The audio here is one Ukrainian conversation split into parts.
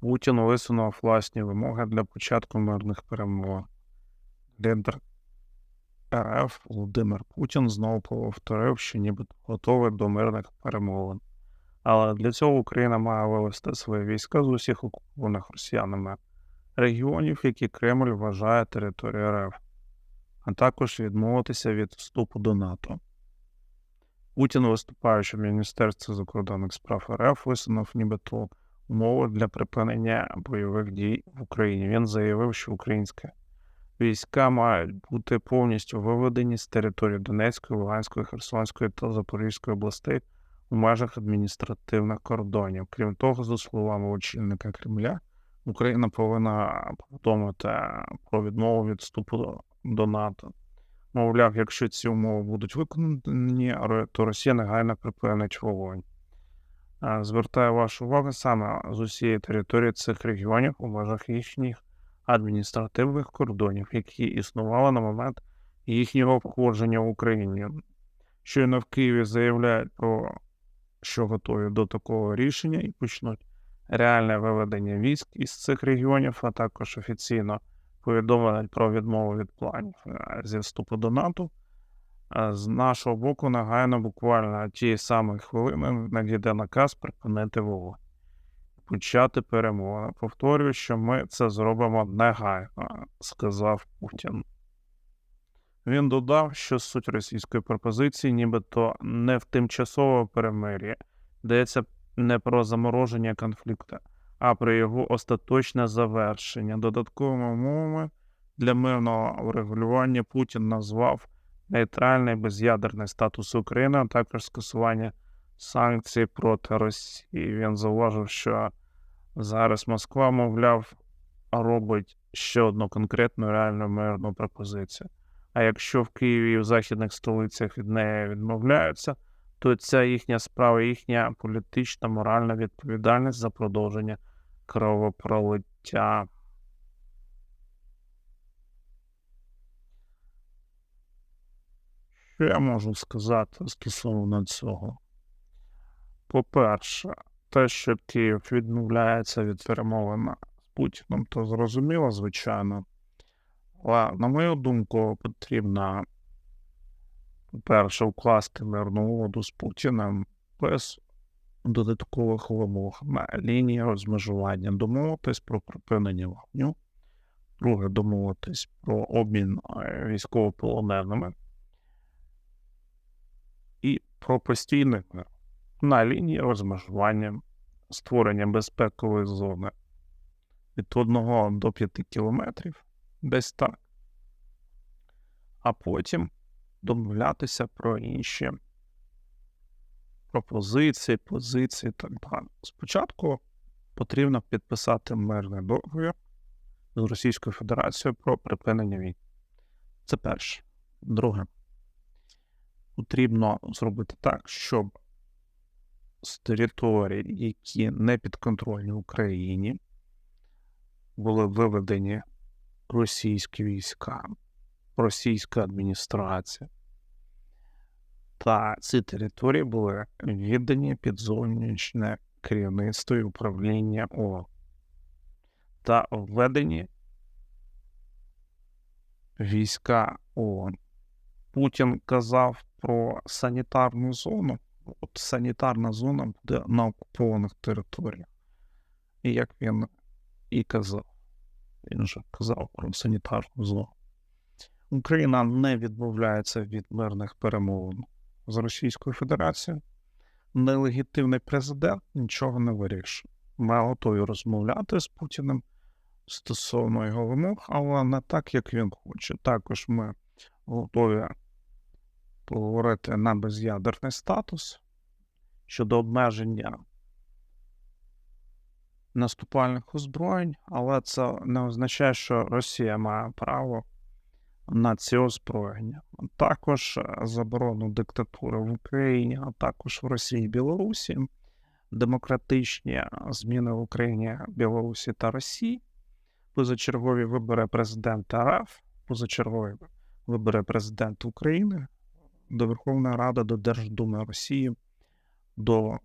Путін висунув власні вимоги для початку мирних перемовин. Лідер РФ Володимир Путін знову повторив, що нібито готовий до мирних перемовин. Але для цього Україна має вивести свої війська з усіх окупованих росіянами регіонів, які Кремль вважає територією РФ, а також відмовитися від вступу до НАТО. Путін, виступаючи в Міністерстві закордонних справ РФ, висунув нібито умови для припинення бойових дій в Україні. Він заявив, що українські війська мають бути повністю виведені з території Донецької, Луганської, Херсонської та Запорізької областей у межах адміністративних кордонів. Крім того, за словами очільника Кремля, Україна повинна повідомити про відмову від вступу до- до НАТО. Мовляв, якщо ці умови будуть виконані, то Росія негайно припинить вогонь. А, Звертаю вашу увагу саме з усієї території цих регіонів у межах їхніх адміністративних кордонів, які існували на момент їхнього входження в Україні. Щойно в Києві заявляють про що готові до такого рішення і почнуть реальне виведення військ із цих регіонів, а також офіційно повідомлять про відмову від планів е, зі вступу до НАТО. З нашого боку, негайно, буквально тієї самої хвилини надійде наказ припинити вогонь. Почати перемовини. Повторюю, що ми це зробимо негайно, сказав Путін. Він додав, що суть російської пропозиції нібито не в тимчасове перемир'я, йдеться не про замороження конфлікту, а про його остаточне завершення. Додатковими умовами для мирного врегулювання Путін назвав нейтральний без'ядерний статус України, а також скасування санкцій проти Росії. Він зауважив, що зараз Москва, мовляв, робить ще одну конкретну реальну мирну пропозицію. А якщо в Києві і в західних столицях від неї відмовляються, то ця їхня справа, їхня політична, моральна відповідальність за продовження кровопролиття. Що я можу сказати стосовно цього? По-перше, те, що Київ відмовляється від перемовин з Путіним, то зрозуміло, звичайно. Але, на мою думку, потрібно, по-перше, вкласти мирну угоду з Путіним без додаткових вимог на лінії розмежування, домовитись про припинення вогню, друге, домовитись про обмін е, військовополоненими про постійний мир на лінії розмежування, створення безпекової зони від 1 до 5 кілометрів десь так. А потім домовлятися про інші пропозиції, позиції і так далі. Спочатку потрібно підписати мирний договір з Російською Федерацією про припинення війни. Це перше. Друге, потрібно зробити так, щоб з територій, які не підконтрольні Україні, були виведені російські війська, російська адміністрація. Та ці території були віддані під зовнішнє керівництво і управління ООН та введені війська ООН. Путін казав про санітарну зону. От санітарна зона буде на окупованих територіях. І як він і казав, він же казав про санітарну зону. Україна не відмовляється від мирних перемовин з Російською Федерацією. Нелегітимний президент нічого не вирішує. Ми готові розмовляти з Путіним стосовно його вимог, але не так, як він хоче. Також ми готові поговорити на без'ядерний статус щодо обмеження наступальних озброєнь, але це не означає, що Росія має право на ці озброєння. Також е, заборону диктатури в Україні, а також в Росії і Білорусі, демократичні е, зміни в Україні, Білорусі та Росії, позачергові вибори президента РФ, позачергові вибори президента України, до Верховної Ради, до Держдуми Росії, до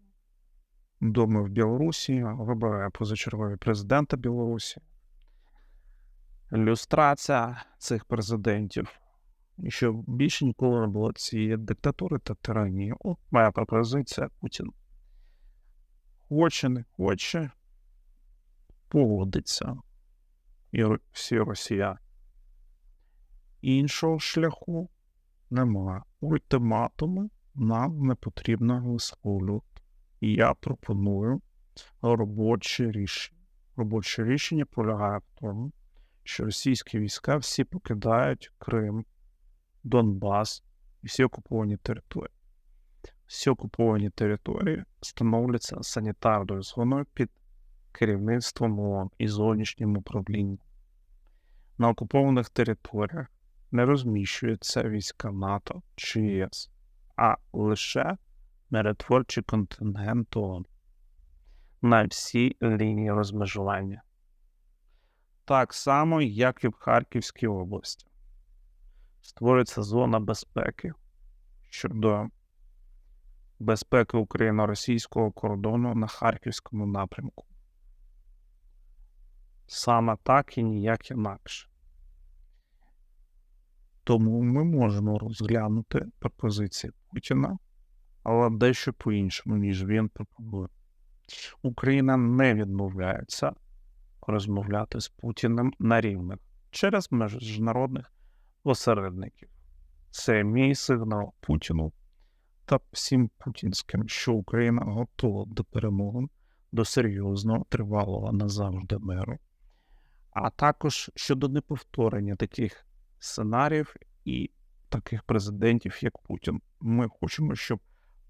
Думи в Білорусі, вибирає позачергові президента Білорусі. Люстрація цих президентів. І щоб більше ніколи не було цієї диктатури та тиранії. От моя пропозиція Путін. Хоче, не хоче, погодиться. І всі росіяни. Іншого шляху немає. Ультиматуми нам не потрібно висловлювати. І я пропоную робоче рішення. Робоче рішення полягає в тому, що російські війська всі покидають Крим, Донбас і всі окуповані території. Всі окуповані території становляться санітарною зоною під керівництвом ООН і зовнішнім управлінням. На окупованих територіях не розміщуються війська НАТО чи ЄС, а лише миротворчий контингент ООН на всій лінії розмежування. Так само, як і в Харківській області. Створюється зона безпеки щодо безпеки україно-російського кордону на Харківському напрямку. Саме так і ніяк інакше. Тому ми можемо розглянути пропозиції Путіна, але дещо по-іншому, ніж він пропонує. Україна не відмовляється розмовляти з Путіним на рівних через міжнародних посередників. Це мій сигнал Путіну та всім путінським, що Україна готова до перемоги, до серйозного, тривалого назавжди миру, а також щодо неповторення таких сценаріїв і таких президентів, як Путін. Ми хочемо, щоб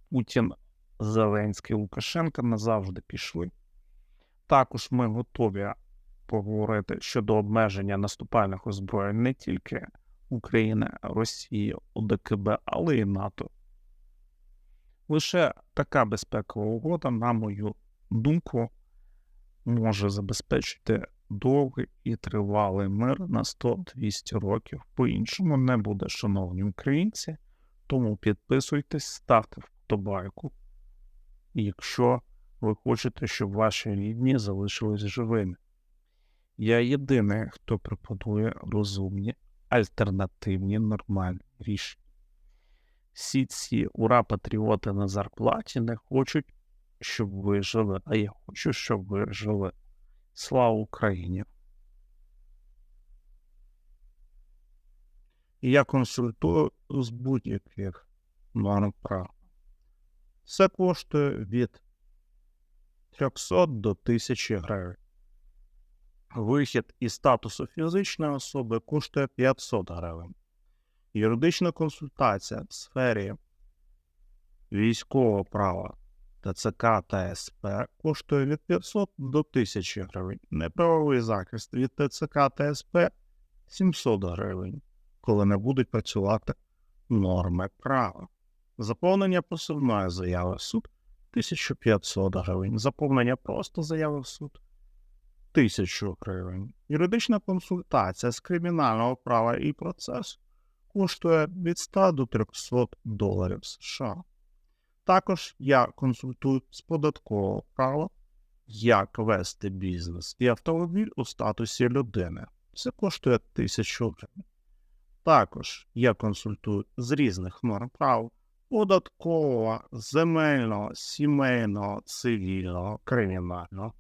Путін, Зеленський, Лукашенко назавжди пішли. Також ми готові поговорити щодо обмеження наступальних озброєнь не тільки України, Росії, ОДКБ, але й НАТО. Лише така безпекова угода, на мою думку, може забезпечити довгий і тривалий мир на 100-200 років. По-іншому не буде, шановні українці. Тому підписуйтесь, ставте вподобайку, якщо ви хочете, щоб ваші рідні залишились живими. Я єдиний, хто пропонує розумні, альтернативні, нормальні рішення. Всі ці ура-патріоти на зарплаті не хочуть, щоб ви жили, а я хочу, щоб ви жили. Слава Україні! І я консультую з будь-яких норм прав. Це коштує від 300 до 1000 гривень. Вихід із статусу фізичної особи коштує 500 гривень. Юридична консультація в сфері військового права ТЦК та СП коштує від 500 до 1000 гривень. Неправовий захист від ТЦК та СП 700 гривень, коли не будуть працювати норми права. Заповнення посильної заяви в суд 1500 гривень. Заповнення просто заяви в суд 1000 гривень. Юридична консультація з кримінального права і процесу коштує від 100 до 300 доларів США. Також я консультую з податкового права, як вести бізнес і автомобіль у статусі людини. Це коштує 1000 гривень. Також я консультую з різних норм прав податкового, земельного, сімейного, цивільного, кримінального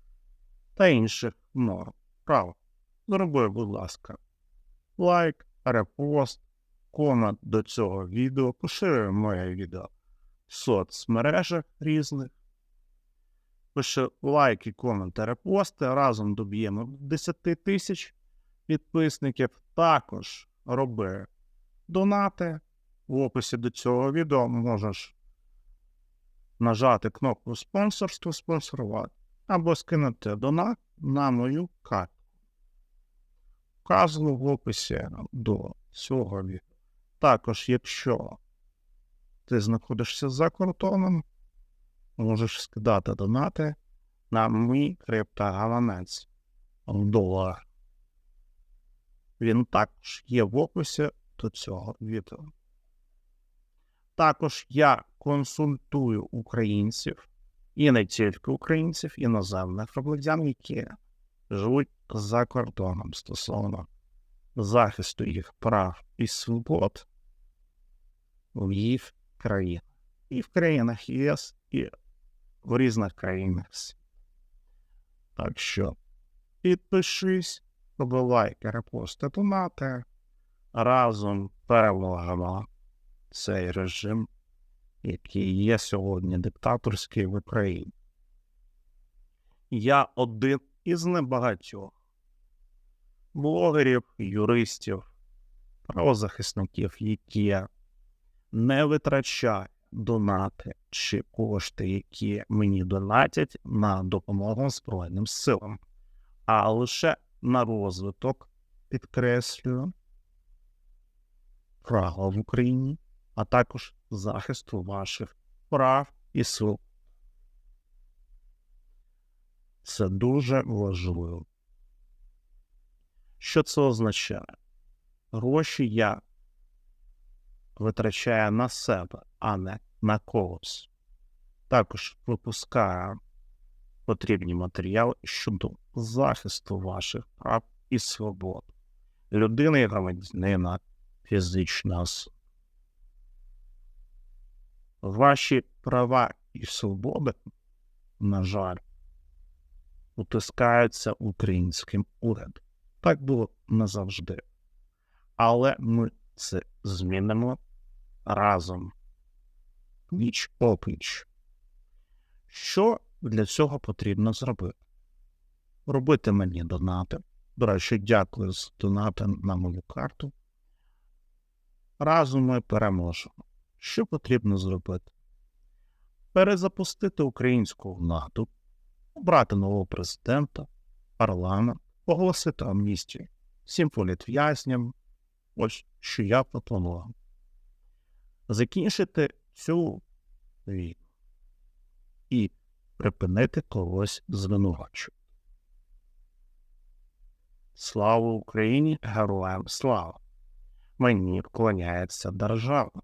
та інших норм прав. Зроби, будь ласка, лайк, репост, комент до цього відео, поширюй моє відео соцмережах різних. Пиши лайки, коменти, репости. Разом доб'ємо 10 тисяч підписників. Також роби донати. В описі до цього відео можеш нажати кнопку спонсорство, спонсорувати або скинути донат на мою карту. Вказано в описі до цього відео. Також, якщо ти знаходишся за кордоном, можеш скидати донати на мій криптогаванець в. Він також є в описі до цього відео. Також я консультую українців і не тільки українців, іноземних громадян, які живуть за кордоном стосовно захисту їх прав і свобод в їх країнах. І в країнах ЄС, і в різних країнах. Так що підпишись, побивай репости, донати. Разом переможемо цей режим, який є сьогодні диктаторський в Україні. Я один із небагатьох блогерів, юристів, правозахисників, які не витрачають донати чи кошти, які мені донатять на допомогу Збройним силам, а лише на розвиток, підкреслюю, права в Україні, а також захисту ваших прав і свобод. Це дуже важливо. Що це означає? Гроші я витрачаю на себе, а не на когось. Також випускаю потрібні матеріали щодо захисту ваших прав і свобод. Людина і громадянина фізична особа. Ваші права і свободи, на жаль, утискаються українським урядом. Так було не завжди. Але ми це змінимо разом. Пліч опліч. Що для цього потрібно зробити? Робити мені донати. До речі, дякую за донати на мою карту. Разом ми переможемо. Що потрібно зробити? Перезапустити українську владу, обрати нового президента, парламент, оголосити амністію всім політв'язням. Ось що я пропонував. Закінчити цю війну і припинити когось звинувачувати. Слава Україні! Героям слава! Мені вклоняється держава.